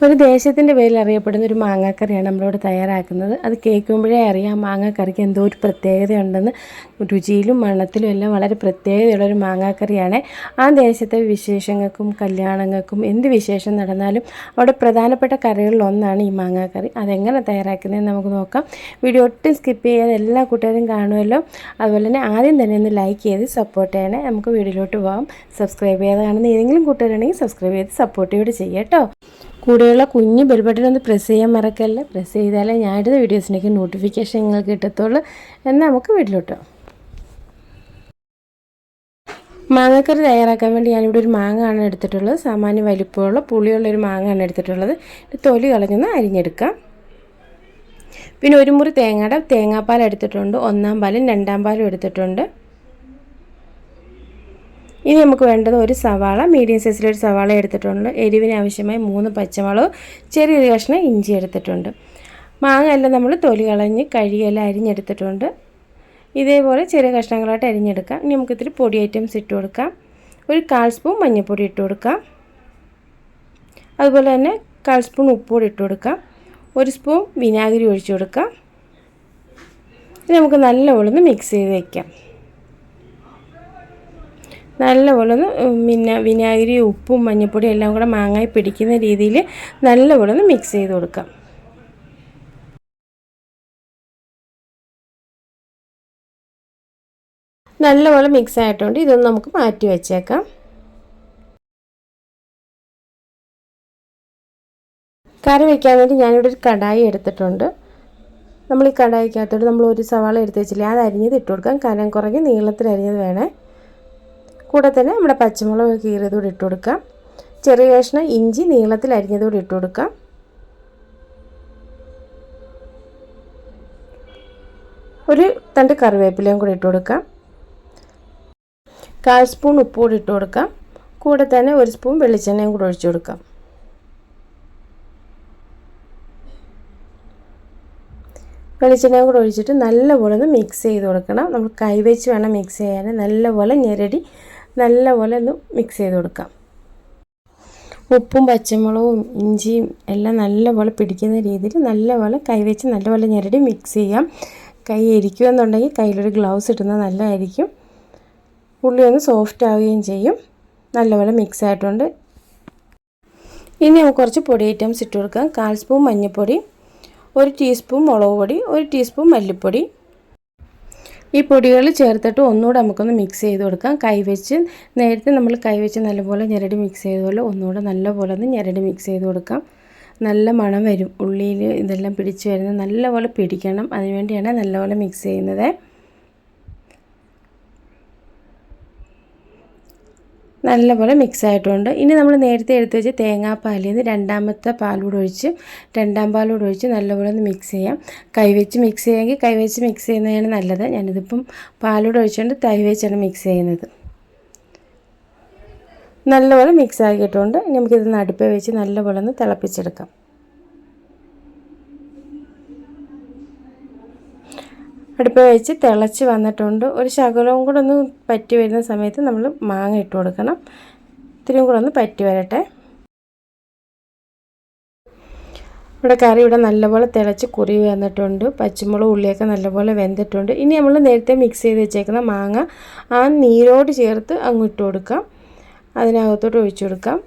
ഒരു ദേശത്തിന്റെ പേരിൽ അറിയപ്പെടുന്ന ഒരു മാങ്ങാക്കറിയാണ് നമ്മളിവിടെ തയ്യാറാക്കുന്നത്. അത് കേൾക്കുമ്പോഴേ അറിയാം മാങ്ങാക്കറിക്ക് എന്തോ ഒരു പ്രത്യേകതയുണ്ടെന്ന്. രുചിയിലും മണത്തിലും എല്ലാം വളരെ പ്രത്യേകതയുള്ള ഒരു മാങ്ങാക്കറിയാണ്. ആ ദേശത്തെ വിശേഷങ്ങൾക്കും കല്യാണങ്ങൾക്കും എന്ത് വിശേഷം നടന്നാലും അവിടെ പ്രധാനപ്പെട്ട കറികളിലൊന്നാണ് ഈ മാങ്ങാക്കറി. അതെങ്ങനെ തയ്യാറാക്കുന്നതെന്ന് നമുക്ക് നോക്കാം. വീഡിയോ ഒട്ടും സ്കിപ്പ് ചെയ്യാതെ എല്ലാ കൂട്ടുകാരും കാണുമല്ലോ. അതുപോലെ തന്നെ ആദ്യം തന്നെ ഒന്ന് ലൈക്ക് ചെയ്ത് സപ്പോർട്ട് ചെയ്യണേ. നമുക്ക് വീഡിയോയിലോട്ട് പോകാം സബ്സ്ക്രൈബ് ചെയ്യാതെ കാണുന്ന ഏതെങ്കിലും കൂട്ടുകാരാണെങ്കിൽ സബ്സ്ക്രൈബ് ചെയ്ത് സപ്പോർട്ട് കൂടി ചെയ്യാം കേട്ടോ. കൂടെയുള്ള കുഞ്ഞ് ബെൽ ബട്ടൺ ഒന്ന് പ്രസ് ചെയ്യാൻ മറക്കല്ല? പ്രസ് ചെയ്താലേ ഞാൻ ഇടുന്ന വീഡിയോസിനൊക്കെ നോട്ടിഫിക്കേഷൻ നിങ്ങൾക്ക് കിട്ടത്തുള്ളൂ. എന്നാൽ നമുക്ക് വീട്ടിലോട്ടോ. മാങ്ങക്കറി തയ്യാറാക്കാൻ വേണ്ടി ഞാനിവിടെ ഒരു മാങ്ങയാണ് എടുത്തിട്ടുള്ളത്. സാമാന്യ വലിപ്പമുള്ള പുളിയുള്ള ഒരു മാങ്ങയാണ് എടുത്തിട്ടുള്ളത്. തൊലി കളഞ്ഞൊന്ന് അരിഞ്ഞെടുക്കാം. പിന്നെ ഒരു മുറി തേങ്ങയുടെ തേങ്ങാപ്പാൽ എടുത്തിട്ടുണ്ട്. ഒന്നാം പാലും രണ്ടാം പാലും എടുത്തിട്ടുണ്ട്. ഇനി നമുക്ക് വേണ്ടത് ഒരു സവാള മീഡിയം സൈസിലൊരു സവാള എടുത്തിട്ടുണ്ട്. എരിവിന് ആവശ്യമായി മൂന്ന് പച്ചമുളക് ചെറിയൊരു കഷ്ണം ഇഞ്ചി എടുത്തിട്ടുണ്ട്. മാങ്ങ എല്ലാം നമ്മൾ തൊലി കളഞ്ഞ് കഴുകിയെല്ലാം അരിഞ്ഞെടുത്തിട്ടുണ്ട്. ഇതേപോലെ ചെറിയ കഷ്ണങ്ങളായിട്ട് അരിഞ്ഞെടുക്കാം. ഇനി നമുക്ക് ഇത്തിരി പൊടി ഐറ്റംസ് ഇട്ട് കൊടുക്കാം. ഒരു കാൽ സ്പൂൺ മഞ്ഞൾപ്പൊടി ഇട്ട് കൊടുക്കാം. അതുപോലെ തന്നെ കാൽ സ്പൂൺ ഉപ്പുകൂടി ഇട്ട് കൊടുക്കാം. ഒരു സ്പൂൺ വിനാഗിരി ഒഴിച്ചു കൊടുക്കാം. ഇനി നമുക്ക് ഒന്ന് മിക്സ് ചെയ്ത് വയ്ക്കാം നല്ലപോലെ ഒന്ന് പിന്നെ വിനാഗിരി ഉപ്പും മഞ്ഞൾപ്പൊടിയും എല്ലാം കൂടെ മാങ്ങായി പിടിക്കുന്ന രീതിയിൽ നല്ലപോലെ ഒന്ന് മിക്സ് ചെയ്ത് കൊടുക്കാം. നല്ലപോലെ മിക്സ് ആയിട്ടുണ്ട്. ഇതൊന്ന് നമുക്ക് മാറ്റി വെച്ചേക്കാം. കറി വയ്ക്കാൻ വേണ്ടി ഞാനിവിടെ ഒരു കടായി എടുത്തിട്ടുണ്ട്. നമ്മൾ ഈ കടായിക്കകത്തോട്ട് നമ്മൾ ഒരു സവാള എടുത്ത് വെച്ചില്ലേ അത് അരിഞ്ഞത് ഇട്ട് കൊടുക്കാം. കനം കുറഞ്ഞ് നീളത്തിൽ അരിഞ്ഞത് വേണേ. കൂടെ തന്നെ നമ്മുടെ പച്ചമുളക് കീറിയത് കൂടി ഇട്ട് കൊടുക്കാം ചെറിയ കഷ്ണം ഇഞ്ചി നീളത്തിൽ അരിഞ്ഞത് കൂടി ഇട്ട് കൊടുക്കാം ഒരു തണ്ട് കറിവേപ്പിലയും കൂടി ഇട്ട് കൊടുക്കാം കാൽ സ്പൂൺ ഉപ്പ് കൂടി ഇട്ട് കൊടുക്കാം കൂടെ തന്നെ ഒരു സ്പൂൺ വെളിച്ചെണ്ണയും കൂടി ഒഴിച്ചു കൊടുക്കാം വെളിച്ചെണ്ണയും കൂടെ ഒഴിച്ചിട്ട് നല്ലപോലെ ഒന്ന് മിക്സ് ചെയ്ത് കൊടുക്കണം. നമ്മൾ കൈവച്ച് വേണം മിക്സ് ചെയ്യാൻ. നല്ലപോലെ ഞെരടി നല്ലപോലെ ഒന്ന് മിക്സ് ചെയ്ത് കൊടുക്കാം. ഉപ്പും പച്ചമുളകും ഇഞ്ചിയും എല്ലാം നല്ലപോലെ പിടിക്കുന്ന രീതിയിൽ നല്ലപോലെ കൈവച്ച് നല്ലപോലെ ഞെരടി മിക്സ് ചെയ്യാം. കൈ എരിക്കുമെന്നുണ്ടെങ്കിൽ കയ്യിലൊരു ഗ്ലൗസ് ഇടുന്നത് നല്ലതായിരിക്കും. ഉള്ളി ഒന്ന് സോഫ്റ്റ് ആവുകയും ചെയ്യും. നല്ലപോലെ മിക്സ് ആയിട്ടുണ്ട്. ഇനി നമുക്ക് കുറച്ച് പൊടി ഐറ്റംസ് ഇട്ട് കൊടുക്കാം. കാൽ സ്പൂൺ മഞ്ഞൾപ്പൊടി ഒരു ടീസ്പൂൺ മുളക് പൊടി ഒരു ടീസ്പൂൺ മല്ലിപ്പൊടി ഈ പൊടികൾ ചേർത്തിട്ട് ഒന്നുകൂടെ നമുക്കൊന്ന് മിക്സ് ചെയ്ത് കൊടുക്കാം. കൈവച്ച് നേരത്തെ നമ്മൾ കൈവച്ച് നല്ലപോലെ ഞെരടി മിക്സ് ചെയ്തപോലെ ഒന്നുകൂടെ നല്ലപോലെ ഒന്ന് ഞെരടി മിക്സ് ചെയ്ത് കൊടുക്കാം. നല്ല മണം വരും. ഉള്ളിയിൽ ഇതെല്ലാം പിടിച്ച് വരുന്നത് നല്ലപോലെ പിടിക്കണം. അതിനുവേണ്ടിയാണ് നല്ലപോലെ മിക്സ് ചെയ്യുന്നത്. നല്ലപോലെ മിക്സ് ആയിട്ടുണ്ട്. ഇനി നമ്മൾ നേരത്തെ എടുത്ത് വെച്ച് തേങ്ങാപ്പാലിൽ നിന്ന് രണ്ടാമത്തെ പാലൂടെ ഒഴിച്ച് രണ്ടാം പാലൂടെ ഒഴിച്ച് നല്ലപോലെ ഒന്ന് മിക്സ് ചെയ്യാം. കൈവച്ച് മിക്സ് ചെയ്യാമെങ്കിൽ കൈവച്ച് മിക്സ് ചെയ്യുന്നതാണ് നല്ലത്. ഞാനിതിപ്പം പാലൂടെ ഒഴിച്ചുകൊണ്ട് തൈ വെച്ചാണ് മിക്സ് ചെയ്യുന്നത്. നല്ലപോലെ മിക്സ് ആക്കിയിട്ടുണ്ട് നമുക്കിത് നടുപ്പ് വെച്ച് നല്ലപോലെ ഒന്ന് തിളപ്പിച്ചെടുക്കാം. അടുപ്പ് വെച്ച് തിളച്ച് വന്നിട്ടുണ്ട്. ഒരു ശകലവും കൂടെ ഒന്ന് പറ്റി വരുന്ന സമയത്ത് നമ്മൾ മാങ്ങ ഇട്ട് കൊടുക്കണം. ഇത്തിരിയും കൂടെ ഒന്ന് പറ്റി വരട്ടെ. ഇവിടെ കറി ഇവിടെ നല്ലപോലെ തിളച്ച് കുറി വന്നിട്ടുണ്ട്. പച്ചമുളക് ഉള്ളിയൊക്കെ നല്ലപോലെ വെന്തിട്ടുണ്ട്. ഇനി നമ്മൾ നേരത്തെ മിക്സ് ചെയ്ത് വെച്ചേക്കുന്ന മാങ്ങ ആ നീരോട് ചേർത്ത് അങ്ങ് ഇട്ട് കൊടുക്കാം. അതിനകത്തോട്ട് ഒഴിച്ചു കൊടുക്കാം.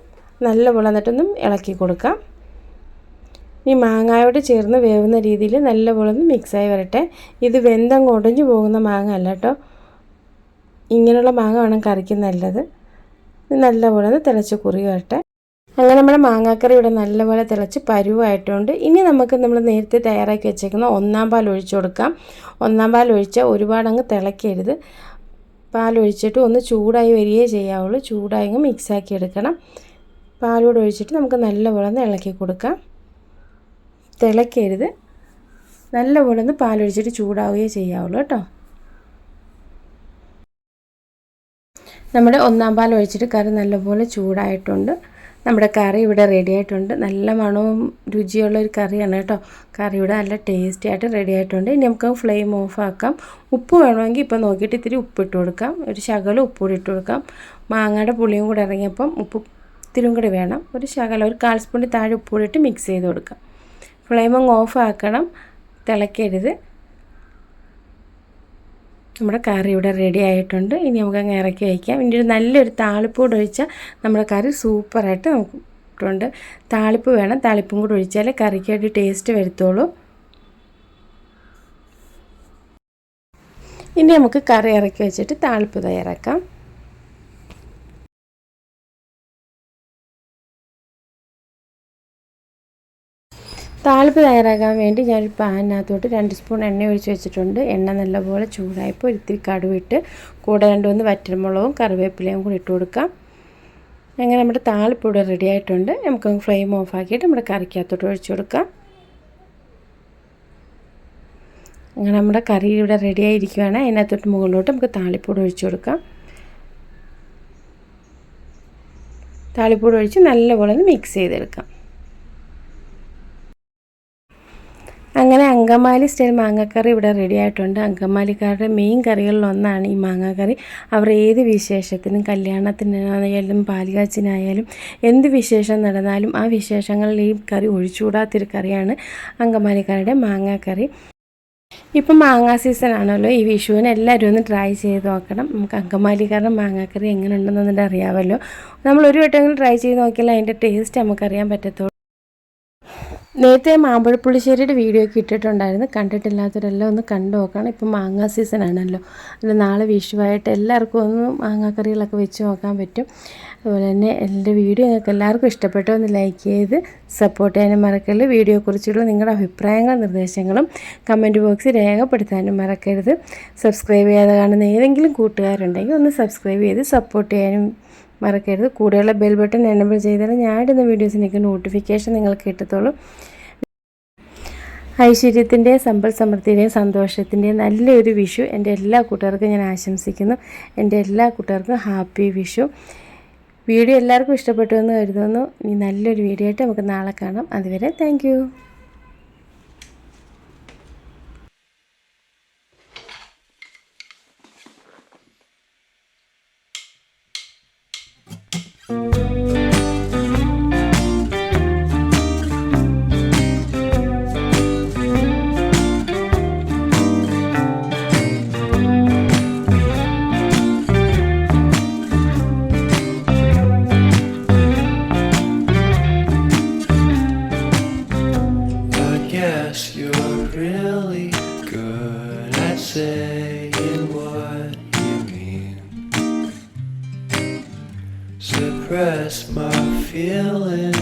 നല്ലപോലെ എന്നിട്ടൊന്നും ഇളക്കി കൊടുക്കാം. ഈ മാങ്ങായോട് ചേർന്ന് വേവുന്ന രീതിയിൽ നല്ലപോലെ ഒന്ന് മിക്സായി വരട്ടെ. ഇത് വെന്തം ഉടഞ്ഞു പോകുന്ന മാങ്ങ അല്ല കേട്ടോ ഇങ്ങനെയുള്ള മാങ്ങ വേണം കറിക്ക് നല്ലത്. നല്ലപോലെ ഒന്ന് തിളച്ച് കുറി വരട്ടെ. അങ്ങനെ നമ്മുടെ മാങ്ങാക്കറി ഇവിടെ നല്ലപോലെ തിളച്ച് പരുവായിട്ടുണ്ട്. ഇനി നമുക്ക് നമ്മൾ നേരത്തെ തയ്യാറാക്കി വെച്ചേക്കുന്ന ഒന്നാം പാൽ ഒഴിച്ചു കൊടുക്കാം. ഒന്നാം പാൽ ഒഴിച്ചാൽ ഒരുപാട് അങ്ങ് തിളയ്ക്കരുത് പാൽ ഒഴിച്ചിട്ട് ഒന്ന് ചൂടായി വരികയേ ചെയ്യാവുള്ളൂ. ചൂടായി മിക്സാക്കി എടുക്കണം. പാലൂടെ ഒഴിച്ചിട്ട് നമുക്ക് നല്ലപോലെ ഒന്ന് ഇളക്കി കൊടുക്കാം. തിളയ്ക്കരുത്. നല്ലപോലെ ഒന്ന് പാലൊഴിച്ചിട്ട് ചൂടാവുകയേ ചെയ്യാവുള്ളൂ കേട്ടോ. നമ്മുടെ ഒന്നാം പാൽ ഒഴിച്ചിട്ട് കറി നല്ലപോലെ ചൂടായിട്ടുണ്ട്. നമ്മുടെ കറി ഇവിടെ റെഡി ആയിട്ടുണ്ട്. നല്ല മണവും രുചിയുള്ള ഒരു കറിയാണ് കേട്ടോ. കറി ഇവിടെ നല്ല ടേസ്റ്റി ആയിട്ട് റെഡി ആയിട്ടുണ്ട്. ഇനി നമുക്ക് ഫ്ലെയിം ഓഫ് ആക്കാം. ഉപ്പ് വേണമെങ്കിൽ ഇപ്പോൾ നോക്കിയിട്ട് ഇത്തിരി ഉപ്പ് ഇട്ട് കൊടുക്കാം. ഒരു ശകലം ഉപ്പ് കൂടി ഇട്ട് കൊടുക്കാം. മാങ്ങയുടെ പുളിയും കൂടെ ഇറങ്ങിയപ്പം ഉപ്പ് ഇത്തിരി കൂടി വേണം. ഒരു ശകലം ഒരു കാൽ സ്പൂണിൽ താഴെ ഇട്ട് മിക്സ് ചെയ്ത് കൊടുക്കാം. ഫ്ലെയിം അങ്ങ് ഓഫ് ആക്കണം. തിളക്കരുത്. നമ്മുടെ കറി ഇവിടെ റെഡി ആയിട്ടുണ്ട്. ഇനി നമുക്ക് അങ്ങ് ഇറക്കി വയ്ക്കാം. ഇനി ഒരു നല്ലൊരു താളിപ്പൂടെ ഒഴിച്ചാൽ നമ്മുടെ കറി സൂപ്പറായിട്ട് നമുക്ക് ഇട്ടുണ്ട് താളിപ്പ് വേണം. താളിപ്പും കൂടെ ഒഴിച്ചാലേ കറിക്ക് ടേസ്റ്റ് വരുത്തുള്ളൂ. ഇനി നമുക്ക് കറി ഇറക്കി വെച്ചിട്ട് താളിപ്പ് തയ്യാറാക്കാം. താളിപ്പ് തയ്യാറാക്കാൻ വേണ്ടി ഞാനൊരു പാനിനകത്തോട്ട് രണ്ട് സ്പൂൺ എണ്ണ ഒഴിച്ച് വെച്ചിട്ടുണ്ട്. എണ്ണ നല്ലപോലെ ചൂടായപ്പോൾ ഇത്തിരി കടുവിട്ട് കൂടെ രണ്ട് വറ്റൽമുളകും കറിവേപ്പിലയും കൂടി ഇട്ട് കൊടുക്കാം. അങ്ങനെ നമ്മുടെ താളിപ്പ് ഇവിടെ റെഡി ആയിട്ടുണ്ട്. നമുക്ക് ഫ്ലെയിം ഓഫ് ആക്കിയിട്ട് നമ്മുടെ കറിക്കകത്തോട്ട് ഒഴിച്ചു കൊടുക്കാം. അങ്ങനെ നമ്മുടെ കറി ഇവിടെ റെഡി ആയിരിക്കുകയാണ് അതിനകത്തോട്ട് മുകളിലോട്ട് നമുക്ക് താളിപ്പൂട് ഒഴിച്ചു കൊടുക്കാം. താളിപ്പൂട് ഒഴിച്ച് നല്ലപോലെ ഒന്ന് മിക്സ് ചെയ്തെടുക്കാം. അങ്ങനെ അങ്കമാലി സ്റ്റൈൽ മാങ്ങാക്കറി ഇവിടെ റെഡി ആയിട്ടുണ്ട്. അങ്കമാലിക്കാരുടെ മെയിൻ കറികളിലൊന്നാണ് ഈ മാങ്ങാക്കറി. അവർ ഏത് വിശേഷത്തിനും കല്യാണത്തിനായാലും പാലുകാച്ചിനായാലും എന്ത് വിശേഷം നടന്നാലും ആ വിശേഷങ്ങളിൽ ഈ കറി ഒഴിച്ചുകൂടാത്തൊരു കറിയാണ് അങ്കമാലിക്കാരുടെ മാങ്ങാക്കറി. ഇപ്പം മാങ്ങാ സീസൺ ആണല്ലോ. ഈ വിഷുവിന് എല്ലാവരും ഒന്ന് ട്രൈ ചെയ്ത് നോക്കണം. നമുക്ക് അങ്കമാലിക്കാരുടെ മാങ്ങാക്കറി എങ്ങനെ ഉണ്ടെന്നൊന്നും അറിയാമല്ലോ. നമ്മൾ ഒരു വട്ടമെങ്കിലും ട്രൈ ചെയ്ത് നോക്കിയാൽ അതിന്റെ ടേസ്റ്റ് നമുക്കറിയാൻ പറ്റത്തുള്ളൂ. നേരത്തെ മാമ്പഴപ്പുള്ളിശ്ശേരിയുടെ വീഡിയോ ഒക്കെ ഇട്ടിട്ടുണ്ടായിരുന്നു. കണ്ടിട്ടില്ലാത്തവരെല്ലാം ഒന്ന് കണ്ടു നോക്കണം. ഇപ്പം മാങ്ങ സീസൺ ആണല്ലോ. അതിൽ നാളെ വിഷുവായിട്ട് എല്ലാവർക്കും ഒന്ന് മാങ്ങാക്കറികളൊക്കെ വെച്ച് നോക്കാൻ പറ്റും. അതുപോലെ തന്നെ എന്റെ വീഡിയോ നിങ്ങൾക്ക് എല്ലാവർക്കും ഇഷ്ടപ്പെട്ടോ ഒന്ന് ലൈക്ക് ചെയ്ത് സപ്പോർട്ട് ചെയ്യാനും മറക്കരുത്. വീഡിയോയെക്കുറിച്ചുള്ള നിങ്ങളുടെ അഭിപ്രായങ്ങളും നിർദ്ദേശങ്ങളും കമന്റ് ബോക്സിൽ രേഖപ്പെടുത്താനും മറക്കരുത്. സബ്സ്ക്രൈബ് ചെയ്യാതെ കാണുന്ന ഏതെങ്കിലും കൂട്ടുകാരുണ്ടെങ്കിൽ ഒന്ന് സബ്സ്ക്രൈബ് ചെയ്ത് സപ്പോർട്ട് ചെയ്യാനും മറക്കരുത്. കൂടെയുള്ള ബെൽ ബട്ടൺ എനബിൾ ചെയ്താൽ ഞാൻ ഇടുന്ന വീഡിയോസിനൊക്കെ നോട്ടിഫിക്കേഷൻ നിങ്ങൾക്ക് കിട്ടത്തുള്ളൂ. ഐശ്വര്യത്തിന്റെ സമ്പൽ സമൃദ്ധിയുടെയും സന്തോഷത്തിന്റെയും നല്ലൊരു വിഷു എന്റെ എല്ലാ കൂട്ടുകാർക്കും ഞാൻ ആശംസിക്കുന്നു. എന്റെ എല്ലാ കൂട്ടുകാർക്കും ഹാപ്പി വിഷു വീഡിയോ എല്ലാവർക്കും ഇഷ്ടപ്പെട്ടു എന്ന് കരുതുന്നു. ഇനി നല്ലൊരു വീഡിയോ ആയിട്ട് നമുക്ക് നാളെ കാണാം. അതുവരെ താങ്ക് suppress my feelings